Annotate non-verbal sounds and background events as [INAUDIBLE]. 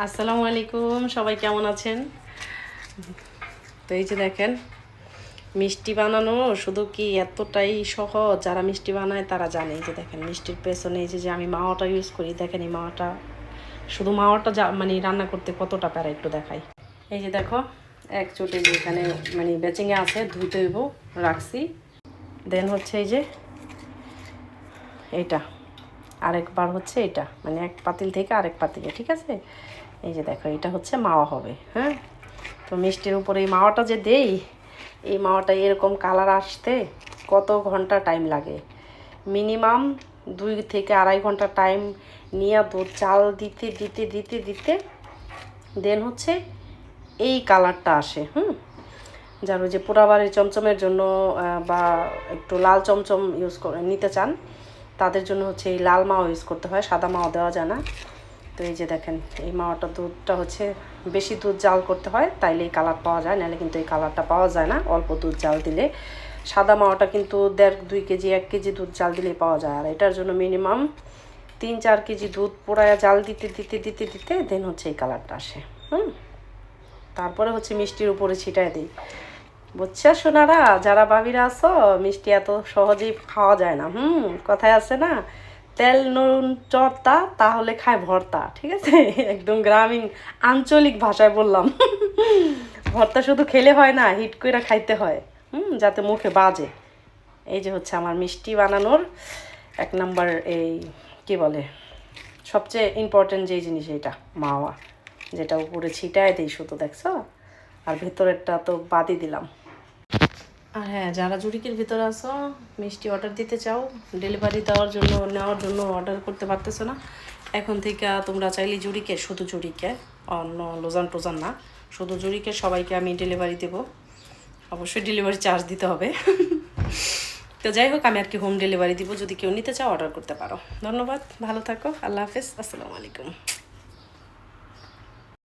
আসসালামু আলাইকুম, সবাই কেমন আছেন? তো এই যে দেখেন, মিষ্টি বানানো শুধু কি এতটাই সহজ? যারা মিষ্টি বানায় তারা জানে। যে দেখেন, মিষ্টির পেছনে এই যে আমি মাওয়াটা ইউজ করি, দেখেন এই মাওয়াটা। শুধু মাওয়াটা যা মানে রান্না করতে কতটা প্যারা একটু দেখাই। এই যে দেখো, এক চোটে এখানে মানে বেচিংয়ে আছে, ধুইতে হইব, রাখছি। দেন হচ্ছে এই যে, এইটা। আরেকবার হচ্ছে এটা মানে এক পাতিল থেকে আরেক পাতিলে, ঠিক আছে? এই যে দেখো, এটা হচ্ছে মাওয়া হবে হ্যাঁ? তো মিষ্টির উপরে এই মাওয়াটা যে দেই, এই মাওয়াটা এরকম কালার আসতে কত ঘণ্টা টাইম লাগে? মিনিমাম দুই থেকে আড়াই ঘণ্টা টাইম নিয়ে দুধ চাল দিতে দিতে দিতে দিতে দেন হচ্ছে এই কালারটা আসে, হুম? যার যে পোড়াবাড়ির চমচমের জন্য বা একটু লাল চমচম ইউজ করে, নিতে চান তাদের জন্য হচ্ছে এই লাল মাও ইউজ করতে হয়, সাদা মাও দেওয়া যায় না। তো এই যে দেখেন, এই মাওয়াটা দুধটা হচ্ছে বেশি দুধ জাল করতে হয়, তাইলে এই কালার পাওয়া যায় নাহলে কিন্তু এই কালারটা পাওয়া যায় না, অল্প দুধ জাল দিলে। সাদা মাওয়াটা কিন্তু দেড়, দুই কেজি, এক কেজি দুধ জাল দিলেই পাওয়া যায়। আর এটার জন্য মিনিমাম তিন, চার কেজি দুধ পোড়ায় জাল দিতে দিতে দিতে দিতে দেন হচ্ছে এই কালারটা আসে। হুম? তারপরে হচ্ছে মিষ্টির উপরে ছিটায় দিই। বুঝছ, সোনারা? যারা বাবিরা আছো, মিষ্টি এত সহজেই খাওয়া যায় না। হুম, কথায় আছে না, তেল নুন চর্তা, তাহলে খায় ভর্তা, ঠিক আছে? [LAUGHS] একদম গ্রামীণ, আঞ্চলিক ভাষায় বললাম। [LAUGHS] ভর্তা শুধু খেলে হয় না, হিট করে খাইতে হয়। হুম, যাতে মুখে বাজে। এই যে হচ্ছে আমার মিষ্টি বানানোর এক নাম্বার এই, কি বলে, সবচেয়ে ইম্পর্টেন্ট যে জিনিস এটা মাওয়া। যেটা উপরে ছিটায় দিই শুধু, দেখছ? আর ভেতরেরটা তো বাদই দিলাম। আর হ্যাঁ যারা জুরিকের ভিতরে আসো মিষ্টি অর্ডার দিতে চাও ডেলিভারি দেওয়ার জন্য, নেওয়ার জন্য অর্ডার করতে পারতেছো না, এখন থেকে তোমরা চাইলে জুরিকে, শুধু জুরিকে অন্য লোজান টোজান না, শুধু জুরিকে, সবাইকে আমি ডেলিভারি দেবো। অবশ্যই ডেলিভারি চার্জ দিতে হবে। তো যাই হোক, আমি আর কি হোম ডেলিভারি দিব, যদি কেউ নিতে চাও অর্ডার করতে পারো। ধন্যবাদ, ভালো থাকো, আল্লাহ হাফেজ, আসসালামু আলাইকুম।